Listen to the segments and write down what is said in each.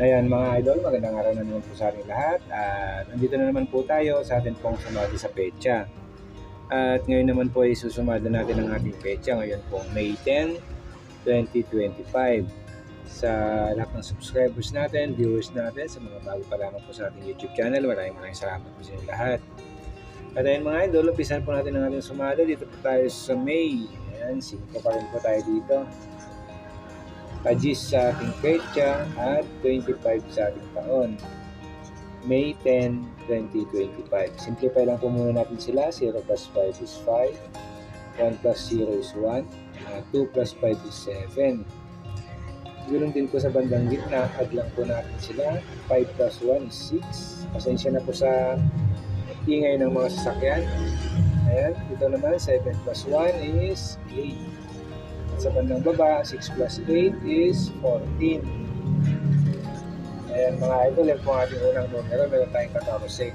Ayan mga idol, magandang araw na naman po sa ating lahat. At nandito na naman po tayo sa ating pong sumali sa pecha. At ngayon naman po ay susumada natin ang ating pecha ngayon po May 10, 2025. Sa lahat ng subscribers natin, viewers natin, sa mga bago pa lamang po sa ating YouTube channel, maraming maraming salamat po sa inyo lahat. At ayun mga idol, umpisan po natin ang ating sumada. Dito po tayo sa May. Ayan, 5 pa rin po tayo dito. Pagis sa ating pecha at 25 sa ating taon. May 10, 2025. Simplify lang po muna natin sila. 0 plus 5 is 5. 1 plus 0 is 1. Uh, 2 plus 5 is 7. Ganoon din po sa bandang gitna. Add lang po natin sila. 5 plus 1 is 6. Pasensya na po sa ingay ng mga sasakyan. Ayan. Dito naman, 7 plus 1 is 8. Sa bandang baba, 6 plus 8 is 14. Ayan mga idol, yan po ang ating unang numero. Meron tayong 14.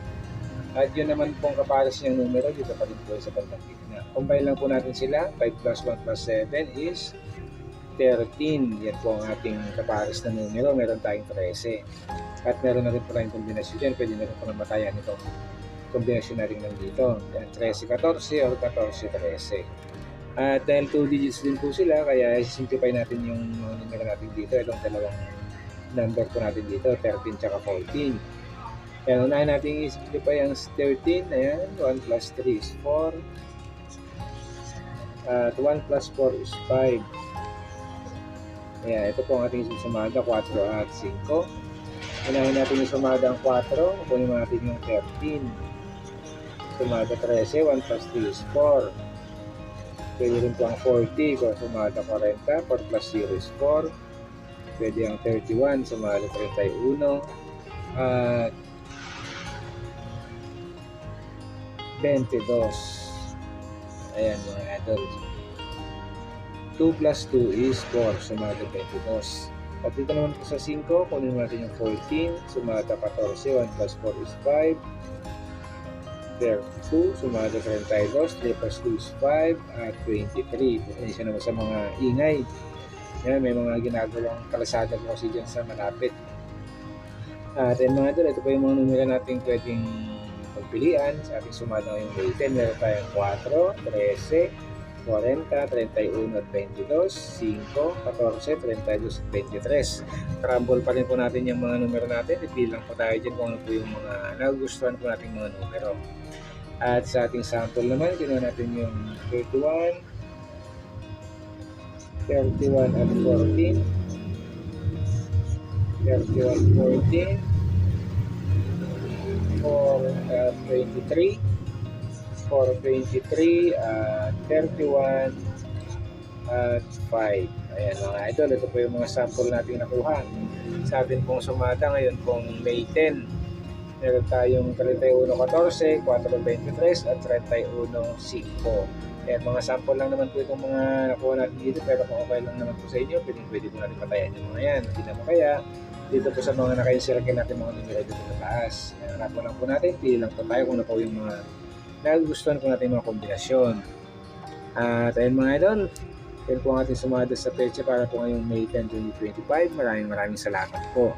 At yun naman pong kapares niyang numero, dito pa rin po sa bandang gitna. Combine lang po natin sila. 5 plus 1 plus 7 is 13. Yan po ang ating kapares na numero. Meron tayong 13. At meron na rin po tayong kombinasyon dyan. Pwede na rin po namatayan itong kombinasyon natin nandito. Yan, 13-14 or 14-13. At dahil 2 digits din po sila, kaya simplify natin yung numero natin dito. Itong dalawang number po natin dito, 13 tsaka 14. Kaya unahin natin i-simplify ang 13. Ayan, 1 plus 3 is 4. At 1 plus 4 is 5. Ayan, ito po ang ating sumada, 4 at 5. Unahin natin yung sumada ang 4. Kunin natin yung 13. Sumada 13, 1 plus 3 is 4. Pwede rin po ang 40 kung sumada 40, 4 plus 0 is 4. Pwede ang 31, sumada 31. At 22. Ayan mga idol. 2 plus 2 is 4, sumada 22. At dito naman po sa 5, kunin natin yung 14, sumada 14, 1 plus 4 is 5. There, 2, sumada 32, 3 plus 2 is 5, at 23. Pasensya naman sa mga ingay. Yan, may mga ginagawang kalasada po kasi dyan sa malapit. At yan mga idol, ito po yung mga numero natin pwedeng pagpilian sa ating sumada ngayong May 10. Meron tayong 4, 13, 40, 31 at 22, 5, 14, 32 at 23. Crumble pa rin po natin yung mga numero natin. Ipilang po tayo dyan kung ano po yung mga nagustuhan po nating mga numero. At sa ating sample naman, ginawa natin yung 31, 31 at 14, 31, 14, 4 at 23, 4, 23, at 31, at 5. Ayan mga idol, ito po yung mga sample natin nakuha. Sa atin pong sumada ngayon pong May 10. Meron tayong 31.14, 4.23 at 31.5. Ayan, mga sample lang naman po itong mga nakuha natin dito pero kung okay lang naman po sa inyo, pwede, pwede po natin patayan yung mga yan. Hindi naman kaya, dito po sa mga naka-insert natin mga numero dito sa taas. Ayan, lang po natin, pili lang po tayo kung ano po yung mga nagustuhan po natin mga kombinasyon. At ayun mga idol, yan po ang ating sumada sa pecha para po ngayong May 10, 2025. Maraming maraming salamat po.